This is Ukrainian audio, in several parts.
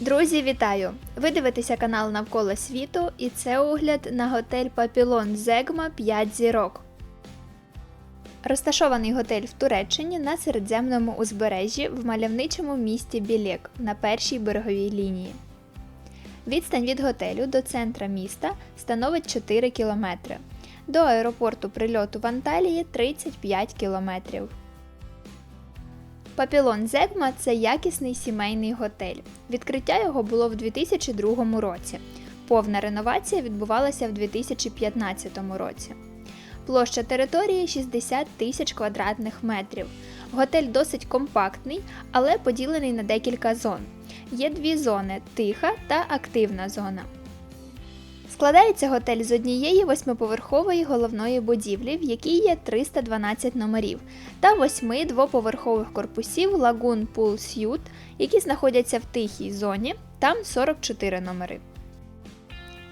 Друзі, вітаю! Ви дивитеся канал Навколо світу і це огляд на готель Папілон Зегма 5 зірок. Розташований готель в Туреччині на середземному узбережжі в мальовничому місті Білек на першій береговій лінії. Відстань від готелю до центра міста становить 4 км. До аеропорту прильоту в Анталії 35 кілометрів. Папілон Зегма це якісний сімейний готель. Відкриття його було в 2002 році. Повна реновація відбувалася в 2015 році. Площа території 60 тисяч квадратних метрів. Готель досить компактний, але поділений на декілька зон. Є дві зони тиха та активна зона. Складається готель з однієї восьмиповерхової головної будівлі, в якій є 312 номерів, та восьми двоповерхових корпусів Lagoon Pool Suite, які знаходяться в тихій зоні, там 44 номери.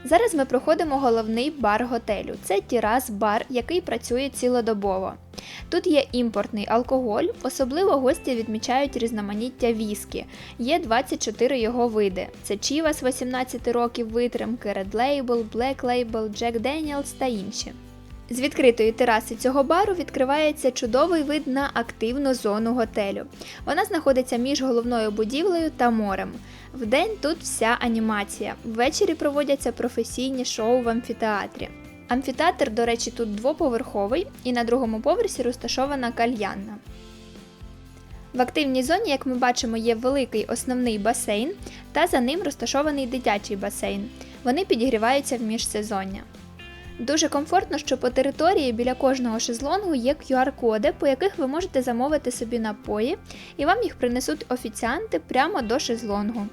Зараз ми проходимо головний бар готелю. Це Тірас бар, який працює цілодобово. Тут є імпортний алкоголь, особливо гості відмічають різноманіття віскі. Є 24 його види: це Chivas 18 років витримки, Red Label, Black Label, Jack Daniels та інші. З відкритої тераси цього бару відкривається чудовий вид на активну зону готелю. Вона знаходиться між головною будівлею та морем. Вдень тут вся анімація. Ввечері проводяться професійні шоу в амфітеатрі. Амфітеатр, до речі, тут двоповерховий і на другому поверсі розташована кальянна. В активній зоні, як ми бачимо, є великий основний басейн та за ним розташований дитячий басейн. Вони підігріваються в міжсезоння. Дуже комфортно, що по території біля кожного шезлонгу є QR-коди, по яких ви можете замовити собі напої, і вам їх принесуть офіціанти прямо до шезлонгу.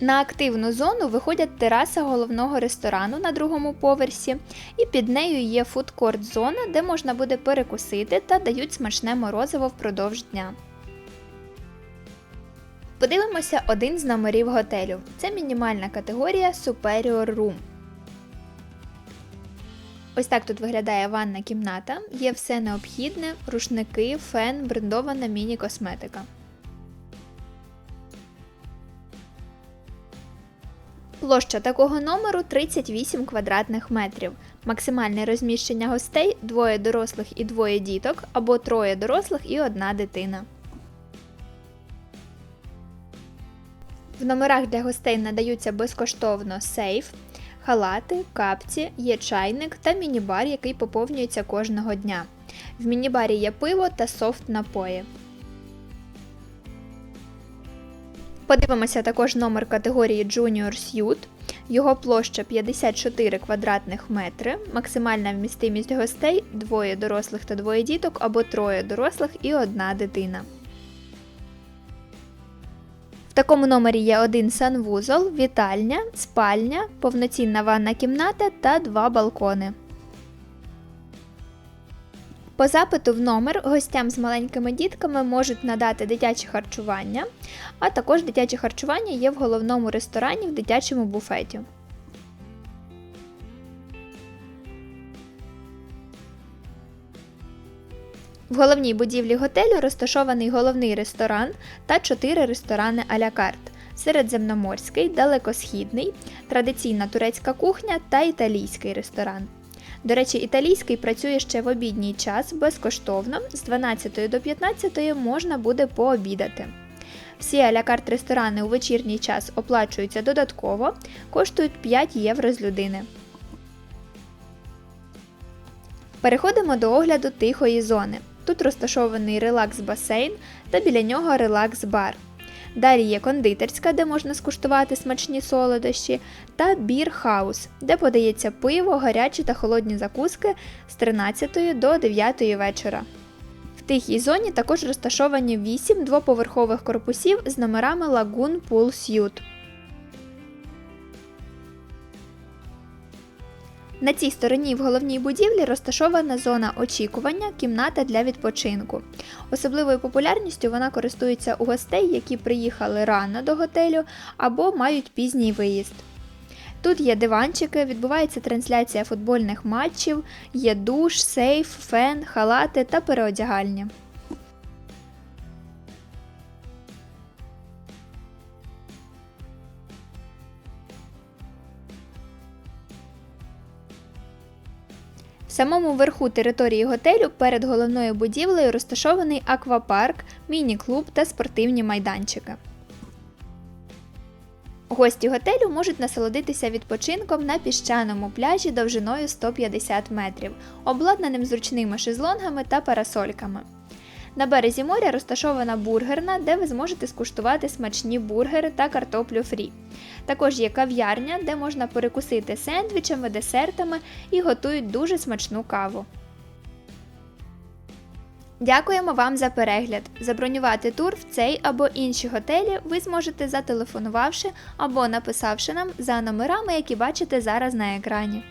На активну зону виходять тераса головного ресторану на другому поверсі, і під нею є фудкорт зона, де можна буде перекусити та дають смачне морозиво впродовж дня. Подивимося один з номерів готелю. Це мінімальна категорія Superior Room. Ось так тут виглядає ванна кімната. Є все необхідне: рушники, фен, брендована міні-косметика. Площа такого номеру 38 квадратних метрів. Максимальне розміщення гостей двоє дорослих і двоє діток, або троє дорослих і одна дитина. В номерах для гостей надаються безкоштовно сейф, халати, капці, є чайник та міні-бар, який поповнюється кожного дня. В міні-барі є пиво та софт напої. Подивимося також номер категорії Junior Suite. Його площа 54 квадратних метри, максимальна вмістимість гостей двоє дорослих та двоє діток або троє дорослих і одна дитина. В такому номері є один санвузол, вітальня, спальня, повноцінна ванна кімната та два балкони. По запиту в номер гостям з маленькими дітками можуть надати дитяче харчування, а також дитяче харчування є в головному ресторані в дитячому буфеті. В головній будівлі готелю розташований головний ресторан та чотири ресторани а-ля карт середземноморський, далекосхідний, традиційна турецька кухня та італійський ресторан. До речі, італійський працює ще в обідній час безкоштовно, з 12 до 15 можна буде пообідати. Всі а-ля карт ресторани у вечірній час оплачуються додатково, коштують 5 євро з людини. Переходимо до огляду тихої зони. Тут розташований релакс-басейн та біля нього релакс-бар. Далі є кондитерська, де можна скуштувати смачні солодощі, та бірхаус, де подається пиво, гарячі та холодні закуски з 13 до 9 вечора. В тихій зоні також розташовані 8 двоповерхових корпусів з номерами Lagoon Pool Suite. На цій стороні в головній будівлі розташована зона очікування, кімната для відпочинку. Особливою популярністю вона користується у гостей, які приїхали рано до готелю або мають пізній виїзд. Тут є диванчики, відбувається трансляція футбольних матчів, є душ, сейф, фен, халати та переодягальня. Самому верху території готелю перед головною будівлею розташований аквапарк, міні-клуб та спортивні майданчики. Гості готелю можуть насолодитися відпочинком на піщаному пляжі довжиною 150 метрів, обладнаним зручними шезлонгами та парасольками. На березі моря розташована бургерна, де ви зможете скуштувати смачні бургери та картоплю фрі. Також є кав'ярня, де можна перекусити сендвічами, десертами і готують дуже смачну каву. Дякуємо вам за перегляд. Забронювати тур в цей або інші готелі ви зможете зателефонувавши або написавши нам за номерами, які бачите зараз на екрані.